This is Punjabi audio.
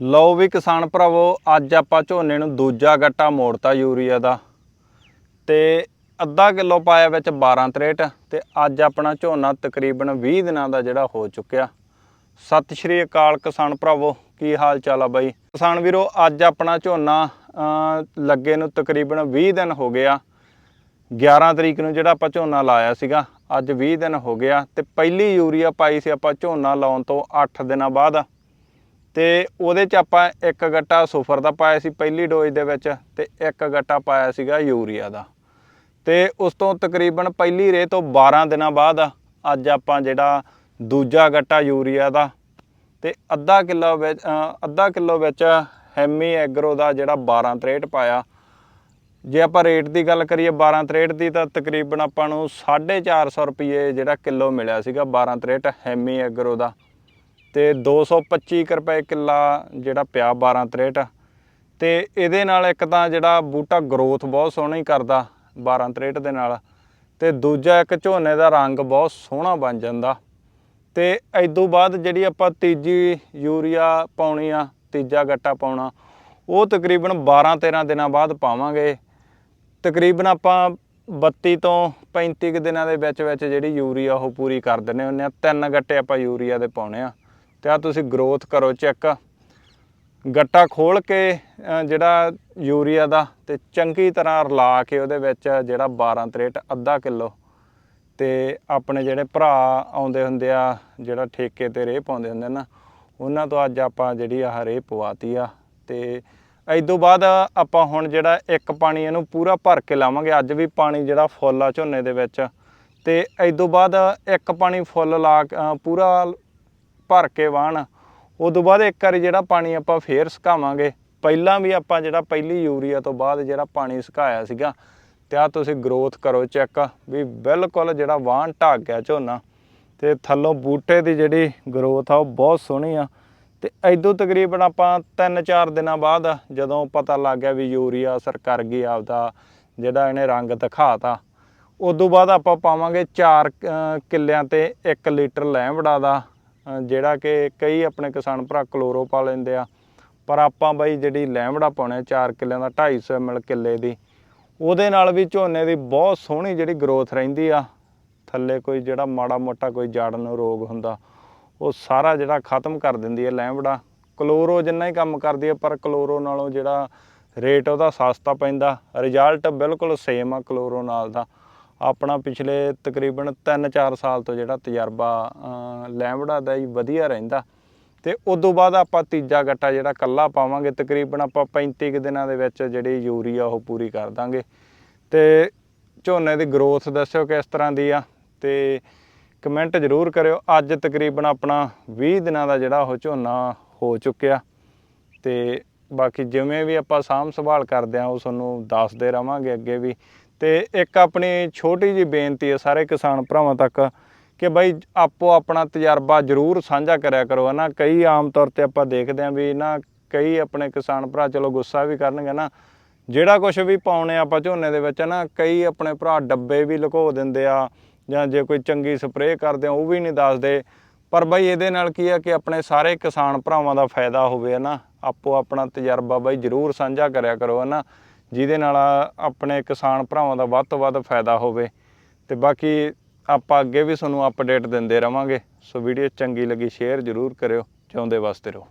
ਲਓ ਵੀ ਕਿਸਾਨ ਭਰਾਵੋ, ਅੱਜ ਆਪਾਂ ਝੋਨੇ ਨੂੰ ਦੂਜਾ ਗੱਟਾ ਮੋੜਤਾ ਯੂਰੀਆ ਦਾ। ਤੇ ਅੱਧਾ ਕਿਲੋ ਪਾਇਆ ਵਿੱਚ 12 63 ਤੇ ਅੱਜ ਆਪਣਾ ਝੋਨਾ ਤਕਰੀਬਨ 20 ਦਿਨਾਂ ਦਾ ਜਿਹੜਾ ਹੋ ਚੁੱਕਿਆ। ਸਤਿ ਸ਼੍ਰੀ ਅਕਾਲ ਕਿਸਾਨ ਭਰਾਵੋ, ਕੀ ਹਾਲ ਚਾਲ ਆ ਬਾਈ? ਕਿਸਾਨ ਵੀਰੋ, ਅੱਜ ਆਪਣਾ ਝੋਨਾ ਲੱਗੇ ਨੂੰ ਤਕਰੀਬਨ 20 ਦਿਨ ਹੋ ਗਿਆ। 11 ਤਰੀਕ ਨੂੰ ਜਿਹੜਾ ਆਪਾਂ ਝੋਨਾ ਲਾਇਆ ਸੀਗਾ, ਅੱਜ 20 ਦਿਨ ਹੋ ਗਿਆ ਤੇ ਪਹਿਲੀ ਯੂਰੀਆ ਪਾਈ ਸੀ ਆਪਾਂ ਝੋਨਾ ਲਾਉਣ ਤੋਂ 8 ਦਿਨਾਂ ਬਾਅਦ। ਤੇ ਉਹਦੇ ਚ ਆਪਾਂ ਇੱਕ ਗੱਟਾ ਸੁਫਰ ਦਾ ਪਾਇਆ ਸੀ ਪਹਿਲੀ ਡੋਜ਼ ਦੇ ਵਿੱਚ ਤੇ ਇੱਕ ਗੱਟਾ ਪਾਇਆ ਸੀਗਾ ਯੂਰੀਆ ਦਾ। ਤੇ ਉਸ ਤੋਂ ਤਕਰੀਬਨ ਪਹਿਲੀ ਰੇ ਤੋਂ 12 ਦਿਨਾਂ ਬਾਅਦ ਅੱਜ ਆਪਾਂ ਜਿਹੜਾ ਦੂਜਾ ਗੱਟਾ ਯੂਰੀਆ ਦਾ ਤੇ ਅੱਧਾ ਕਿਲੋ ਵਿੱਚ ਅੱਧਾ ਕਿਲੋ ਵਿੱਚ ਹੈਮੀ ਐਗਰੋ ਦਾ ਜਿਹੜਾ 12 63 ਪਾਇਆ। ਜੇ ਆਪਾਂ ਰੇਟ ਦੀ ਗੱਲ ਕਰੀਏ 12 63 ਦੀ ਤਾਂ ਤਕਰੀਬਨ ਆਪਾਂ ਨੂੰ 450 ਰੁਪਏ ਜਿਹੜਾ ਕਿਲੋ ਮਿਲਿਆ ਸੀਗਾ 12 63 ਹੈਮੀ ਐਗਰੋ ਦਾ। ਤੇ 225 ਕੁ ਰੁਪਏ ਕਿੱਲਾ ਜਿਹੜਾ ਪਿਆ 12 63 ਤੇ ਇਹਦੇ ਨਾਲ ਇੱਕ ਤਾਂ ਜਿਹੜਾ ਬੂਟਾ ਗਰੋਥ ਬਹੁਤ ਸੋਹਣੀ ਕਰਦਾ 12 63 ਦੇ ਨਾਲ। ਤੇ ਦੂਜਾ ਇੱਕ ਝੋਨੇ ਦਾ ਰੰਗ ਬਹੁਤ ਸੋਹਣਾ ਬਣ ਜਾਂਦਾ। ਤੇ ਇਦੋਂ ਬਾਅਦ ਜਿਹੜੀ ਆਪਾਂ ਤੀਜੀ ਯੂਰੀਆ ਪਾਉਣੀ ਆ, ਤੀਜਾ ਗੱਟਾ ਪਾਉਣਾ, ਉਹ ਤਕਰੀਬਨ 12 13 ਦਿਨਾਂ ਬਾਅਦ ਪਾਵਾਂਗੇ। ਤਕਰੀਬਨ ਆਪਾਂ 32 ਤੋਂ 35 ਕੁ ਦਿਨਾਂ ਦੇ ਵਿੱਚ ਵਿੱਚ ਜਿਹੜੀ ਯੂਰੀਆ ਉਹ ਪੂਰੀ ਕਰ ਦਿੰਨੇ ਹੁੰਨੇ ਆ। ਤਿੰਨ ਗੱਟੇ ਆਪਾਂ ਯੂਰੀਆ ਦੇ ਪਾਉਣੇ ਆ। ਤੇ ਆ ਤੁਸੀਂ ਗਰੋਥ ਕਰੋ ਚੈੱਕ ਗੱਟਾ ਖੋਲ ਕੇ ਜਿਹੜਾ ਯੂਰੀਆ ਦਾ ਤੇ ਚੰਗੀ ਤਰ੍ਹਾਂ ਰਲਾ ਕੇ ਉਹਦੇ ਵਿੱਚ ਜਿਹੜਾ 12 63 ਅੱਧਾ ਕਿਲੋ ਤੇ ਆਪਣੇ ਜਿਹੜੇ ਭਰਾ ਆਉਂਦੇ ਹੁੰਦੇ ਆ, ਜਿਹੜਾ ਠੇਕੇ ਤੇ ਰੇਹ ਪਾਉਂਦੇ ਹੁੰਦੇ ਨਾ, ਉਹਨਾਂ ਤੋਂ ਅੱਜ ਆਪਾਂ ਜਿਹੜੀ ਆਹ ਰੇਹ ਪਵਾਤੀ ਆ ਤੇ ਤੋਂ ਬਾਅਦ ਆਪਾਂ ਹੁਣ ਜਿਹੜਾ ਇੱਕ ਪਾਣੀ ਇਹਨੂੰ ਪੂਰਾ ਭਰ ਕੇ ਲਾਵਾਂਗੇ, ਅੱਜ ਵੀ ਪਾਣੀ ਜਿਹੜਾ ਫੁੱਲ ਆ ਝੋਨੇ ਦੇ ਵਿੱਚ ਤੇ ਤੋਂ ਬਾਅਦ ਇੱਕ ਪਾਣੀ ਫੁੱਲ ਲਾ ਪੂਰਾ ਭਰ ਕੇ ਵਾਹਣ ਉਦੋਂ ਬਾਅਦ ਇੱਕ ਵਾਰੀ ਜਿਹੜਾ ਪਾਣੀ ਆਪਾਂ ਫੇਰ ਸੁਕਾਵਾਂਗੇ। ਪਹਿਲਾਂ ਵੀ ਆਪਾਂ ਜਿਹੜਾ ਪਹਿਲੀ ਯੂਰੀਆ ਤੋਂ ਬਾਅਦ ਜਿਹੜਾ ਪਾਣੀ ਸੁਕਾਇਆ ਸੀਗਾ ਤੇ ਆ ਤੁਸੀਂ ਗਰੋਥ ਕਰੋ ਚੈੱਕ ਵੀ ਬਿਲਕੁਲ ਜਿਹੜਾ ਵਾਹਣ ਢੱਕ ਗਿਆ ਝੋਨਾ ਤੇ ਥੱਲੋਂ ਬੂਟੇ ਦੀ ਜਿਹੜੀ ਗਰੋਥ ਆ ਉਹ ਬਹੁਤ ਸੋਹਣੀ ਆ। ਤੇ ਐਦੋਂ ਤਕਰੀਬਨ ਆਪਾਂ 3-4 ਦਿਨਾਂ ਬਾਅਦ ਜਦੋਂ ਪਤਾ ਲੱਗ ਗਿਆ ਵੀ ਯੂਰੀਆ ਅਸਰ ਕਰ ਗਈ ਆਪਦਾ ਜਿਹੜਾ ਇਹਨੇ ਰੰਗ ਦਿਖਾਤਾ ਉਦੋਂ ਬਾਅਦ ਆਪਾਂ ਪਾਵਾਂਗੇ 4 ਕਿੱਲਿਆਂ ਤੇ 1 ਲੀਟਰ ਲੈਂਵੜਾ ਦਾ ਅ, ਜਿਹੜਾ ਕਿ ਕਈ ਆਪਣੇ ਕਿਸਾਨ ਭਰਾ ਕਲੋਰੋ ਪਾ ਲੈਂਦੇ ਆ। ਪਰ ਆਪਾਂ ਬਾਈ ਜਿਹੜੀ ਲੈਂਵੜਾ ਪਾਉਣੇ 4 ਕਿੱਲਿਆਂ ਦਾ 250 ml ਕਿੱਲੇ ਦੀ, ਉਹਦੇ ਨਾਲ ਵੀ ਝੋਨੇ ਦੀ ਬਹੁਤ ਸੋਹਣੀ ਜਿਹੜੀ ਗਰੋਥ ਰਹਿੰਦੀ ਆ। ਥੱਲੇ ਕੋਈ ਜਿਹੜਾ ਮਾੜਾ ਮੋਟਾ ਕੋਈ ਜੜਨ ਨੂੰ ਰੋਗ ਹੁੰਦਾ, ਉਹ ਸਾਰਾ ਜਿਹੜਾ ਖਤਮ ਕਰ ਦਿੰਦੀ ਹੈ ਲੈਂਵੜਾ। ਕਲੋਰੋ ਜਿੰਨਾ ਹੀ ਕੰਮ ਕਰਦੀ ਹੈ ਪਰ ਕਲੋਰੋ ਨਾਲੋਂ ਜਿਹੜਾ ਰੇਟ ਉਹਦਾ ਸਸਤਾ ਪੈਂਦਾ। ਰਿਜ਼ਲਟ ਬਿਲਕੁਲ ਸੇਮ ਆ ਕਲੋਰੋ ਨਾਲ ਦਾ। ਆਪਣਾ ਪਿਛਲੇ ਤਕਰੀਬਨ 3-4 ਸਾਲ ਤੋਂ ਜਿਹੜਾ ਤਜਰਬਾ ਅਹ, ਲੈਂਵੜਾ ਦਾ ਹੀ ਵਧੀਆ ਰਹਿੰਦਾ। ਤੇ ਤੋਂ ਬਾਅਦ ਆਪਾਂ ਤੀਜਾ ਗੱਟਾ ਜਿਹੜਾ ਕੱਲਾ ਪਾਵਾਂਗੇ ਤਕਰੀਬਨ ਆਪਾਂ 35 ਕੁ ਦਿਨਾਂ ਦੇ ਵਿੱਚ ਜਿਹੜੀ ਯੂਰੀਆ ਉਹ ਪੂਰੀ ਕਰ ਦਾਂਗੇ। ਤੇ ਝੋਨੇ ਦੀ ਗਰੋਥ ਦੱਸਿਓ ਕਿਸ ਤਰ੍ਹਾਂ ਦੀ ਆ ਤੇ ਕਮੈਂਟ ਜ਼ਰੂਰ ਕਰਿਓ। ਅੱਜ ਤਕਰੀਬਨ ਆਪਣਾ 20 ਦਿਨਾਂ ਦਾ ਜਿਹੜਾ ਉਹ ਝੋਨਾ ਹੋ ਚੁੱਕਿਆ। ਤੇ ਬਾਕੀ ਜਿਵੇਂ ਵੀ ਆਪਾਂ ਸਾਂਭ ਸੰਭਾਲ ਕਰਦੇ ਆ ਉਹ ਤੁਹਾਨੂੰ ਦੱਸਦੇ ਰਵਾਂਗੇ ਅੱਗੇ ਵੀ। ਤੇ ਇੱਕ ਆਪਣੀ ਛੋਟੀ ਜੀ ਬੇਨਤੀ ਹੈ ਸਾਰੇ ਕਿਸਾਨ ਭਰਾਵਾਂ ਤੱਕ ਕਿ ਬਾਈ ਆਪੋ ਆਪਣਾ ਤਜਰਬਾ ਜ਼ਰੂਰ ਸਾਂਝਾ ਕਰਿਆ ਕਰੋ ਹਨਾ ਕਈ ਆਮ ਤੌਰ ਤੇ ਆਪਾਂ ਦੇਖਦੇ ਆਂ ਵੀ ਨਾ ਕਈ ਆਪਣੇ ਕਿਸਾਨ ਭਰਾ ਚਲੋ ਗੁੱਸਾ ਵੀ ਕਰਨਗੇ ਨਾ, ਜਿਹੜਾ ਕੁਝ ਵੀ ਪਾਉਣੇ ਆਪਾਂ ਝੋਨੇ ਦੇ ਵਿੱਚ ਨਾ? ਕਈ ਆਪਣੇ ਭਰਾ ਡੱਬੇ ਵੀ ਲੁਕੋ ਦਿੰਦੇ ਆ ਜਾਂ ਜੇ ਕੋਈ ਚੰਗੀ ਸਪਰੇਅ ਕਰਦੇ ਆ, ਉਹ ਵੀ ਨਹੀਂ ਦੱਸਦੇ। ਪਰ ਬਾਈ ਇਹਦੇ ਨਾਲ ਕੀ ਆ ਕਿ ਆਪਣੇ ਸਾਰੇ ਕਿਸਾਨ ਭਰਾਵਾਂ ਦਾ ਫਾਇਦਾ ਹੋਵੇ ਨਾ? ਆਪੋ ਆਪਣਾ ਤਜਰਬਾ ਬਾਈ ਜ਼ਰੂਰ ਸਾਂਝਾ ਕਰਿਆ ਕਰੋ ਹਨਾ ਜਿਹਦੇ ਨਾਲ ਆਪਣੇ ਕਿਸਾਨ ਭਰਾਵਾਂ ਦਾ ਵੱਧ ਤੋਂ ਵੱਧ ਫਾਇਦਾ ਹੋਵੇ ਤੇ ਬਾਕੀ ਆਪਾਂ ਅੱਗੇ ਵੀ ਤੁਹਾਨੂੰ ਅਪਡੇਟ ਦਿੰਦੇ ਰਵਾਂਗੇ। ਸੋ ਵੀਡੀਓ ਚੰਗੀ ਲੱਗੀ ਸ਼ੇਅਰ ਜ਼ਰੂਰ ਕਰਿਓ ਚਾਹੁੰਦੇ ਵਾਸਤੇ ਰਹੋ।